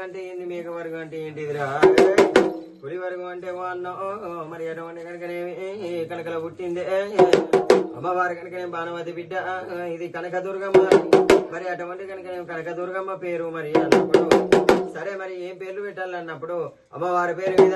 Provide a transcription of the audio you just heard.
వర్గం అంటే ఏంటి మేక వర్గం అంటే ఏంటిదిరా? పులి వర్గం అంటే వాళ్ళు మరి ఎటువంటి కనుకనేమి కనకల పుట్టింది. అమ్మవారి కనుకనే బాణమతి బిడ్డ. ఇది కనకదుర్గమ్మ. మరి అటువంటి కనుకనేమి కనకదుర్గమ్మ పేరు మరి అన్నప్పుడు. సరే మరి ఏం పేర్లు పెట్టాలన్నప్పుడు? అమ్మవారి పేరు మీద